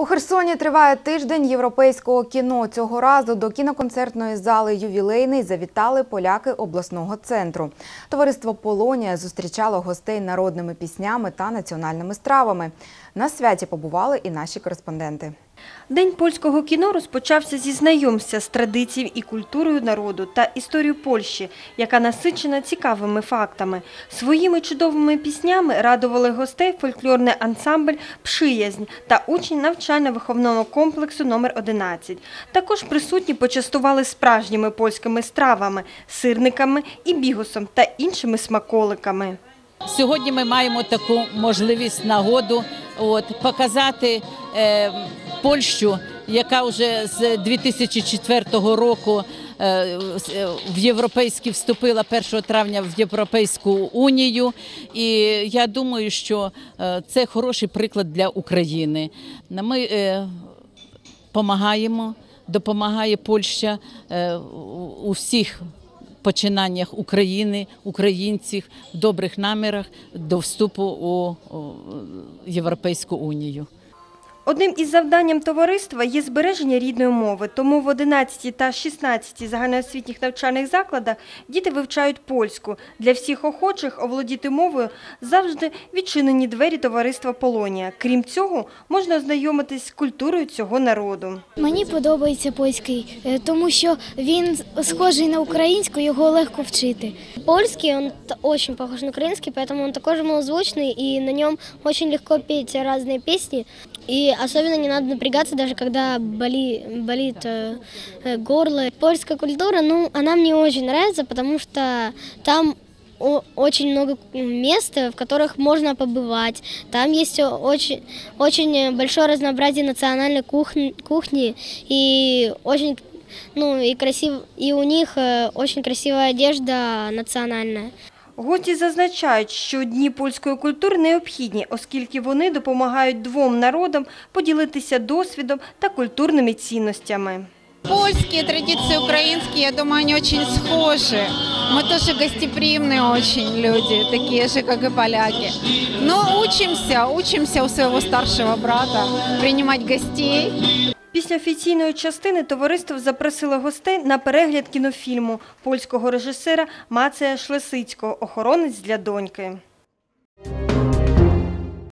У Херсоні триває тиждень європейського кіно. Цього разу до кіноконцертної зали ювілейний завітали поляки обласного центру. Товариство Полонія зустрічало гостей народними піснями та національними стравами. На святі побували і наші кореспонденти. День польського кіно розпочався зі знайомства з традицією і культурою народу та історією Польщі, яка насичена цікавими фактами. Своїми чудовими піснями радували гостей фольклорний ансамбль «Пшиязнь» та учні навчально-виховного комплексу номер 11. Також присутні почастували справжніми польськими стравами, сирниками і бігусом та іншими смаколиками. Сьогодні ми маємо таку можливість нагоду от, показати е, Польщу, яка вже з 2004 року е, в європейські вступила 1 травня в Європейську унію. І я думаю, що е, це хороший приклад для України. Ми е, допомагаємо, допомагає Польща е, у всіх починаннях України, українців, добрих намірах до вступу у Європейську унію. Одним із завданням товариства є збереження рідної мови, тому в 11 та 16 загальноосвітніх навчальних закладах діти вивчають польську. Для всіх охочих оволодіти мовою завжди відчинені двері товариства Полонія. Крім цього, можна ознайомитись з культурою цього народу. Мені подобається польський, е, тому що він схожий на українську, його легко вчити. Польский, он т- очень похож на украинский, поэтому он такой же малозвучный, и на нем очень легко петь разные песни. И особенно не надо напрягаться, даже когда боли, болит э, э, горло. Польская культура, ну, она мне очень нравится, потому что там очень много мест, в которых можно побывать. Там есть очень, очень большое разнообразие национальной кухни, кухни и очень, ну и красив, и у них э, очень красивая одежда национальная. Гості зазначають, що дні польської культури необхідні, оскільки вони допомагають двом народам поділитися досвідом та культурними цінностями. Польские традиции, украинские, я думаю, они очень схожи. Мы тоже гостеприимные очень люди, такие же, как и поляки. Но учимся, учимся у своего старшего брата принимать гостей. Після офіційної частини товариство запросило гостей на перегляд кінофільму польського режисера Мацея Шлесицького «Охоронець для доньки».